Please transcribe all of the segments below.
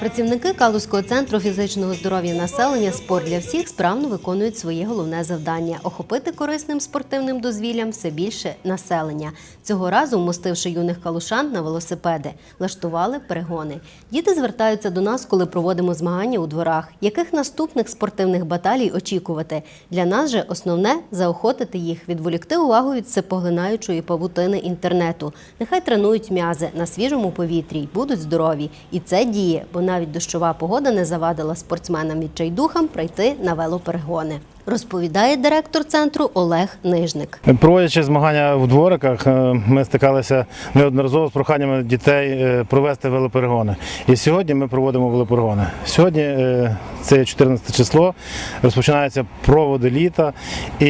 Працівники Калузького центру фізичного здоров'я населення спорт для всіх справно виконують своє головне завдання охопити корисним спортивним дозвіллям все більше населення. Цього разу, вмостивши юних калушан на велосипеди, влаштували перегони. Діти звертаються до нас, коли проводимо змагання у дворах. Яких наступних спортивних баталій очікувати? Для нас же основне заохотити їх, відволікти увагу від всепоглинаючої павутини інтернету. Нехай тренують м'язи на свіжому повітрі й будуть здорові. І це діє, бо навіть дощова погода не завадила спортсменам відчайдухам прийти на велоперегони. Розповідає директор центру Олег Нижник. Проводячи змагання в двориках, е, ми стикалися неодноразово з проханнями дітей е, провести велоперегони. І сьогодні ми проводимо велоперегони. Сьогодні е, це 14 число, розпочинаються проводи літа, і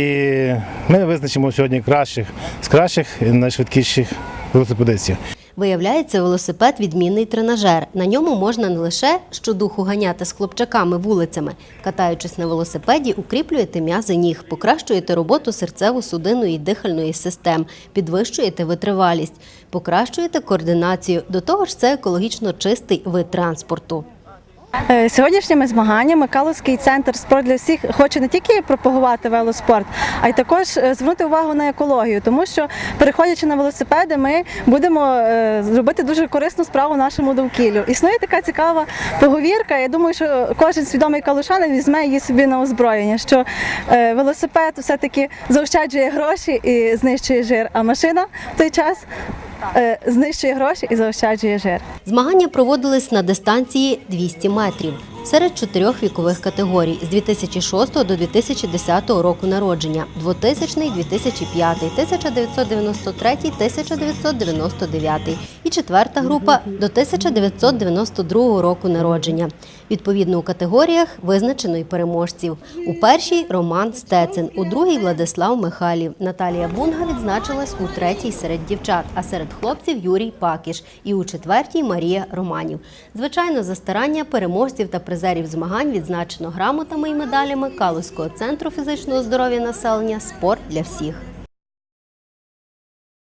ми визначимо сьогодні кращих з кращих і найшвидкіших велосипедистів. Виявляється, велосипед відмінний тренажер. На ньому можна не лише щодуху ганяти з хлопчаками вулицями. Катаючись на велосипеді, укріплюєте м'язи ніг, покращуєте роботу серцево-судинної дихальної систем, підвищуєте витривалість, покращуєте координацію. До того ж, це екологічно чистий вид транспорту. Е, Сьогоднішніми змаганнями Калузький центр спорт для всіх хоче не тільки пропагувати велоспорт, а й також е, звернути увагу на екологію, тому що переходячи на велосипеди, ми будемо е, зробити дуже корисну справу нашому довкіллю. Існує така цікава поговірка. Я думаю, що кожен свідомий калушанин візьме її собі на озброєння. Що велосипед все-таки заощаджує гроші і знищує жир, а машина в той час знищує гроші і заощаджує жир. Змагання проводились на дистанції 200 метрів серед чотирьох вікових категорій з 2006 до 2010 року народження, 2000, 2005, 1993, 1999 і четверта група до 1992 року народження. Відповідно у категоріях визначено й переможців. У першій Роман Стецин, у другій Владислав Михайлів. Наталія Бунга відзначилась у третій серед дівчат, а серед хлопців Юрій Пакіш і у четвертій Марія Романів. Звичайно, за старання переможців та призерів змагань відзначено грамотами і медалями Калузького центру фізичного здоров'я населення Спорт для всіх.